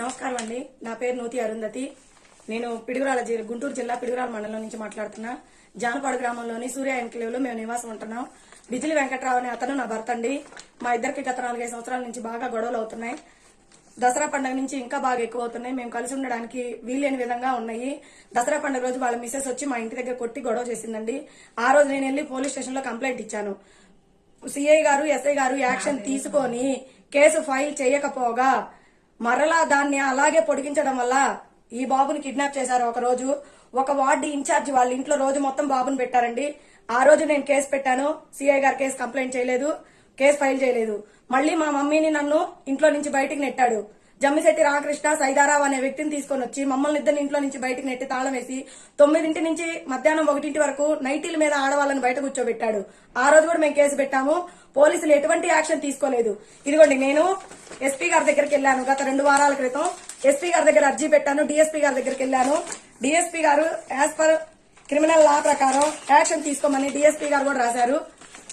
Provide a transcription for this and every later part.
నమస్కారం అండి నా పేరు నూతి అరుంధతి. నేను పిడుగురాల గుంటూరు జిల్లా పిడుగురాల మండలం నుంచి మాట్లాడుతున్నా. జానపాడు గ్రామంలోని సూర్య ఎన్క్లేవ్లో మేము నివాసం ఉంటున్నాం. బిజిలి వెంకట్రావు అనే అతను నా భర్త అండి. మా ఇద్దరికి గత నాలుగైదు సంవత్సరాల నుంచి బాగా గొడవలు అవుతున్నాయి. దసరా పండుగ నుంచి ఇంకా బాగా ఎక్కువ అవుతున్నాయి. మేము కలిసి ఉండడానికి వీలేని విధంగా ఉన్నాయి. దసరా పండుగ రోజు వాళ్ళ మిస్సెస్ వచ్చి మా ఇంటి దగ్గర కొట్టి గొడవ చేసిందండి. ఆ రోజు నేను వెళ్ళి పోలీస్ స్టేషన్లో కంప్లైంట్ ఇచ్చాను. సిఐ గారు ఎస్ఐ గారు యాక్షన్ తీసుకొని కేసు ఫైల్ చేయకపోగా మరలా దాన్ని అలాగే పొడిగించడం వల్ల ఈ బాబుని కిడ్నాప్ చేశారు. ఒక రోజు ఒక వార్డు ఇన్ఛార్జ్ వాళ్ళ ఇంట్లో రోజు మొత్తం బాబుని పెట్టారండి. ఆ రోజు నేను కేసు పెట్టాను. సిఐ గారు కేసు కంప్లైంట్ చేయలేదు. కేసు ఫైల్ చేయలేదు. మళ్ళీ మా మమ్మీని నన్ను ఇంట్లో నుంచి బయటికి నెట్టాడు. జమ్మిశెట్టి రామకృష్ణ సైదారావు అనే వ్యక్తిని తీసుకొని వచ్చి మమ్మల్ని ఇద్దరిని ఇంట్లో నుంచి బయటకు నెట్టి తాళం వేసి తొమ్మిదింటి నుంచి మధ్యాహ్నం ఒకటింటి వరకు నైటీల మీద ఆడవాళ్ళని బయట కూర్చోబెట్టాడు. ఆ రోజు కూడా మేము కేసు పెట్టాము. పోలీసులు ఎటువంటి యాక్షన్ తీసుకోలేదు. ఇదిగోండి నేను ఎస్పీ గారి దగ్గరికి వెళ్ళాను. గత రెండు వారాల క్రితం ఎస్పీ గారి దగ్గర అర్జీ పెట్టాను. డిఎస్పీ గారి దగ్గరికి వెళ్ళాను. డిఎస్పీ గారు యాజ్ పర్ క్రిమినల్ లా ప్రకారం యాక్షన్ తీసుకోమని డిఎస్పీ గారు కూడా రాశారు.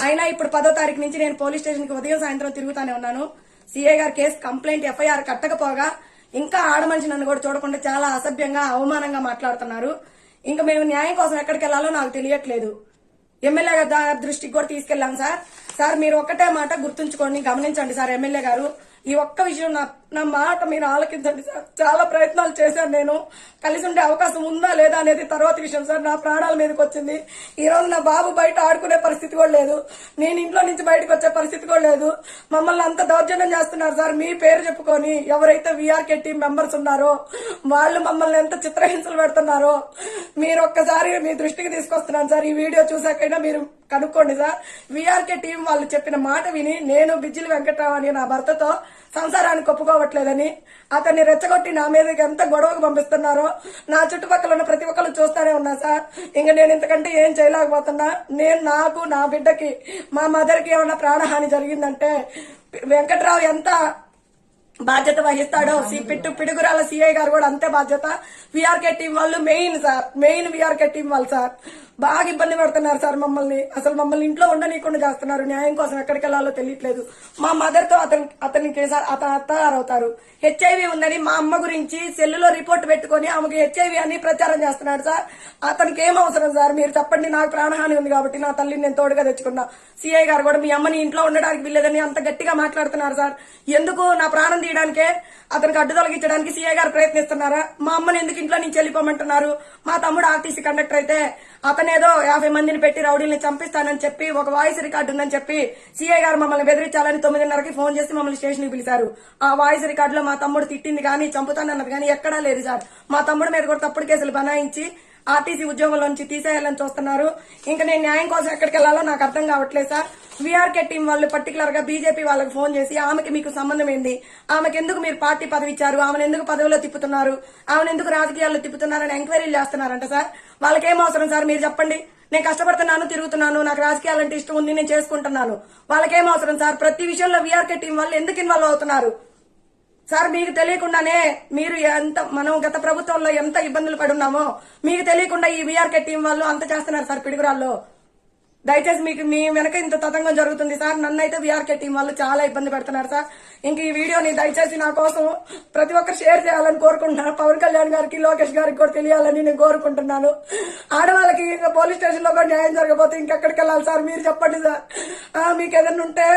అయినా ఇప్పుడు పదో తారీఖు నుంచి నేను పోలీస్ స్టేషన్కి ఉదయం సాయంత్రం తిరుగుతానే ఉన్నాను. సిఐ గారు కేసు కంప్లైంట్ ఎఫ్ఐఆర్ కట్టకపోగా ఇంకా ఆడమనిషి నన్ను కూడా చూడకుండా చాలా అసభ్యంగా అవమానంగా మాట్లాడుతున్నారు. ఇంకా మేము న్యాయం కోసం ఎక్కడికి వెళ్ళాలో నాకు తెలియట్లేదు. ఎమ్మెల్యే గారి దృష్టికి కూడా తీసుకెళ్ళాం సార్. సార్ మీరు ఒక్కటే మాట గుర్తుంచుకోండి గమనించండి సార్ ఎమ్మెల్యే గారు. ఈ ఒక్క విషయం నా నా మాట మీరు ఆలకించండి సార్. చాలా ప్రయత్నాలు చేశాను నేను. కలిసి ఉండే అవకాశం ఉందా లేదా అనేది తర్వాత విషయం సార్. నా ప్రాణాల మీదకి వచ్చింది. ఈ రోజు నా బాబు బయట ఆడుకునే పరిస్థితి కూడా లేదు. నేను ఇంట్లో నుంచి బయటకు వచ్చే పరిస్థితి కూడా లేదు. మమ్మల్ని అంత దౌర్జన్యం చేస్తున్నారు సార్. మీ పేరు చెప్పుకొని ఎవరైతే వీఆర్కే టీం మెంబర్స్ ఉన్నారో వాళ్ళు మమ్మల్ని ఎంత చిత్రహింసలు పెడుతున్నారో మీరు ఒక్కసారి మీ దృష్టికి తీసుకొస్తున్నాను సార్. ఈ వీడియో చూసాకైనా మీరు కనుక్కోండి సార్. వీఆర్కే టీం వాళ్ళు చెప్పిన మాట విని నేను బిజ్జిలి వెంకట్రావు అని నా భర్తతో సంసారానికి ఒప్పుకోవట్లేదని అతన్ని రెచ్చగొట్టి నా మీదకి ఎంత గొడవకు పంపిస్తున్నారో నా చుట్టుపక్కల ఉన్న ప్రతి ఒక్కరు చూస్తానే ఉన్నా సార్. ఇంకా నేను ఇంతకంటే ఏం చేయలేకపోతున్నా. నేను నాకు నా బిడ్డకి మా మదర్కి ఏమన్నా ఏమైనా ప్రాణహాని జరిగిందంటే వెంకట్రావు ఎంత బాధ్యత వహిస్తాడో సి పిట్టు పిడుగురాల సిఐ గారు కూడా అంతే బాధ్యత. విఆర్కే టీం వాళ్ళు main sir. Main VRK team వాళ్ళు సార్. బాగా ఇబ్బంది పడుతున్నారు సార్ మమ్మల్ని. అసలు మమ్మల్ని ఇంట్లో ఉండనీయకుండా చేస్తున్నారు. న్యాయం కోసం ఎక్కడికి వెళ్ళాలో తెలియట్లేదు. మా మదర్తో అతని అతనికి సార్ అతను అత్తగారు అవుతారు. హెచ్ఐవి ఉందని మా అమ్మ గురించి సెల్లులో రిపోర్ట్ పెట్టుకొని ఆమెకు హెచ్ఐవి అని ప్రచారం చేస్తున్నాడు సార్. అతనికి ఏం అవసరం సార్? మీరు చెప్పండి నాకు ప్రాణహాని ఉంది కాబట్టి నా తల్లిని నేను తోడుగా తెచ్చుకున్నా. సిఐ గారు కూడా మీ అమ్మని ఇంట్లో ఉండడానికి వీల్లేదని అంత గట్టిగా మాట్లాడుతున్నారు సార్. ఎందుకు నా ప్రాణం తీయడానికే అతనికి అడ్డు తొలగించడానికి సిఐ గారు ప్రయత్నిస్తున్నారా? మా అమ్మని ఎందుకు ఇంట్లో నుంచి వెళ్ళిపోమంటున్నారు? మా తమ్ముడు ఆర్టీసీ కండక్టర్ అయితే అతనేదో యాభై మందిని పెట్టి రౌడీల్ని చంపిస్తానని చెప్పి ఒక వాయిస్ రికార్డు ఉందని చెప్పి సీఐ గారు మమ్మల్ని బెదిరించాలని తొమ్మిదిన్నరకి ఫోన్ చేసి మమ్మల్ని స్టేషన్ పిలిచారు. ఆ వాయిస్ రికార్డులో మా తమ్ముడు తిట్టింది కానీ చంపుతానన్నది కానీ ఎక్కడా లేదు సార్. మా తమ్ముడు మీద కూడా తప్పుడు కేసులు బనాయించి ఆర్టీసీ ఉద్యోగంలో నుంచి తీసేయాలని చూస్తున్నారు. ఇంకా నేను న్యాయం కోసం ఎక్కడికి వెళ్ళాలో నాకు అర్థం కావట్లేదు సార్. వీఆర్కే టీం వాళ్ళు పర్టికులర్గా బీజేపీ వాళ్ళకి ఫోన్ చేసి ఆమెకి మీకు సంబంధం ఏంది? ఆమెకి ఎందుకు మీరు పార్టీ పదవి ఇచ్చారు? ఆమెను ఎందుకు పదవిలో తిప్పుతున్నారు? ఆమెను ఎందుకు రాజకీయాల్లో తిప్పుతున్నారని ఎంక్వైరీలు చేస్తున్నారంట సార్. వాళ్ళకేం అవసరం సార్? మీరు చెప్పండి. నేను కష్టపడుతున్నాను తిరుగుతున్నాను నాకు రాజకీయాలంటే ఇష్టం ఉంది నేను చేసుకుంటున్నాను. వాళ్ళకేం అవసరం సార్? ప్రతి విషయంలో వీఆర్కే టీం వాళ్ళు ఎందుకు ఇన్వాల్వ్ అవుతున్నారు? సార్ మీకు తెలియకుండానే మీరు ఎంత మనం గత ప్రభుత్వంలో ఎంత ఇబ్బందులు పడున్నామో మీకు తెలియకుండా ఈ వీఆర్కే టీం వాళ్ళు అంత చేస్తున్నారు సార్ పిడుగురాల్లో దయచేసి మీకు మీ వెనక ఇంత తతంగం జరుగుతుంది సార్. నన్ను అయితే వీఆర్కే టీం వాళ్ళు చాలా ఇబ్బంది పెడుతున్నారు సార్. ఇంక ఈ వీడియోని దయచేసి నా కోసం ప్రతి ఒక్కరు షేర్ చేయాలని కోరుకుంటున్నాను పవన్ కళ్యాణ్ గారికి లోకేష్ గారికి కూడా తెలియాలని నేను కోరుకుంటున్నాను. ఆడవాళ్ళకి ఇంకా పోలీస్ స్టేషన్లో కూడా న్యాయం జరగకపోతే ఇంకెక్కడికి వెళ్ళాలి సార్? మీరు చెప్పండి సార్. మీకు ఏదైనా ఉంటే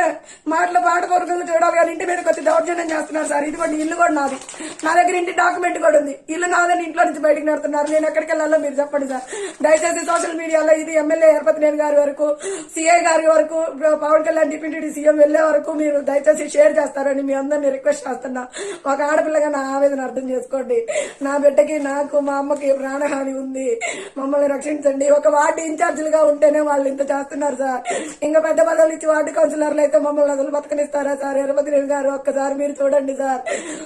మాటలు పాట కోరుకుంటూ చూడాలి కానీ ఇంటి మీదకి వచ్చి దౌర్జన్యం చేస్తున్నారు సార్. ఇదిగోండి ఇల్లు కూడా నాది. నా దగ్గర ఇంటి డాక్యుమెంట్ కూడా ఉంది. ఇల్లు నాదని ఇంట్లో నుంచి బయటకు నడుతున్నారు. నేను ఎక్కడికి వెళ్ళాలో మీరు చెప్పండి సార్. దయచేసి సోషల్ మీడియాలో ఇది ఎమ్మెల్యే ఎరపతినేని గారి వరకు సిఐ గారి వరకు పవన్ కళ్యాణ్ డిప్యూటీ సీఎం వెళ్ళే వరకు మీరు దయచేసి షేర్ చేస్తారు చేసుకోండి మీ అందరిని రిక్వెస్ట్ చేస్తున్నా. ఒక ఆడపిల్లగా నా ఆవేదన అర్థం చేసుకోండి. నా బిడ్డకి నాకు మా అమ్మకి ప్రాణహాని ఉంది. మమ్మల్ని రక్షించండి. ఒక వార్డు ఇన్ఛార్జీలుగా ఉంటేనే వాళ్ళు ఇంత చేస్తున్నారు సార్. ఇంకా పెద్ద పదవులు ఇచ్చి వార్డు కౌన్సిలర్లు అయితే మమ్మల్ని అసలు బతకనిస్తారా సార్? ఎరపతి గారు ఒక్కసారి మీరు చూడండి సార్.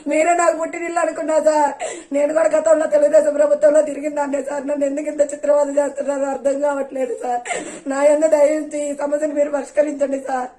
మీరే నాకు పుట్టినిల్లు అనుకున్నా సార్. నేను కూడా గతంలో తెలుగుదేశం ప్రభుత్వంలో తిరిగిందండి సార్. నన్ను ఎందుకు ఇంత చిత్రవాద చేస్తున్నారో అర్థం కావట్లేదు సార్. నా ఎందు దయించి ఈ సమస్యను మీరు పరిష్కరించండి సార్.